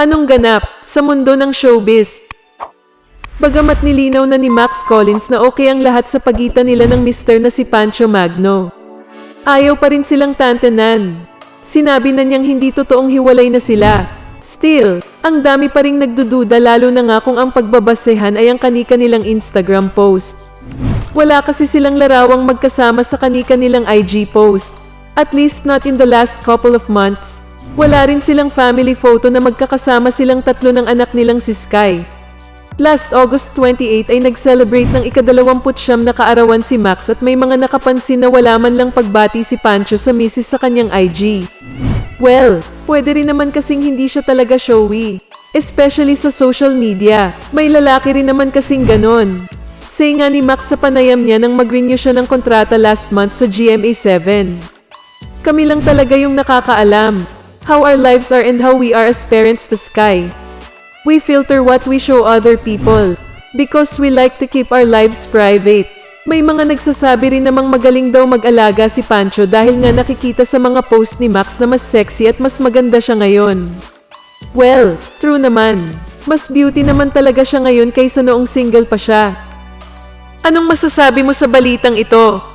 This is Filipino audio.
Anong ganap sa mundo ng showbiz? Bagamat nilinaw na ni Max Collins na okay ang lahat sa pagitan nila ng Mr. na si Pancho Magno. Ayaw pa rin silang tantanan. Sinabi na niyang hindi totoong hiwalay na sila. Still, ang dami pa ring nagdududa lalo na nga kung ang pagbabasehan ay ang kanika nilang Instagram post. Wala kasi silang larawang magkasama sa kanika nilang IG post. At least not in the last couple of months. Wala rin silang family photo na magkakasama silang tatlo ng anak nilang si Sky. Last August 28 ay nag-celebrate ng ikadalawamput siyam na kaarawan si Max at may mga nakapansin na wala man lang pagbati si Pancho sa misis sa kanyang IG. Well, pwede rin naman kasing hindi siya talaga showy. Especially sa social media. May lalaki rin naman kasing ganon. Say nga ni Max sa panayam niya nang mag-renew siya ng kontrata last month sa GMA7. Kami lang talaga yung nakakaalam. How our lives are and how we are as parents to Sky. We filter what we show other people. Because we like to keep our lives private. May mga nagsasabi rin namang magaling daw mag-alaga si Pancho dahil nga nakikita sa mga post ni Max na mas sexy at mas maganda siya ngayon. Well, true naman. Mas beauty naman talaga siya ngayon kaysa noong single pa siya. Anong masasabi mo sa balitang ito?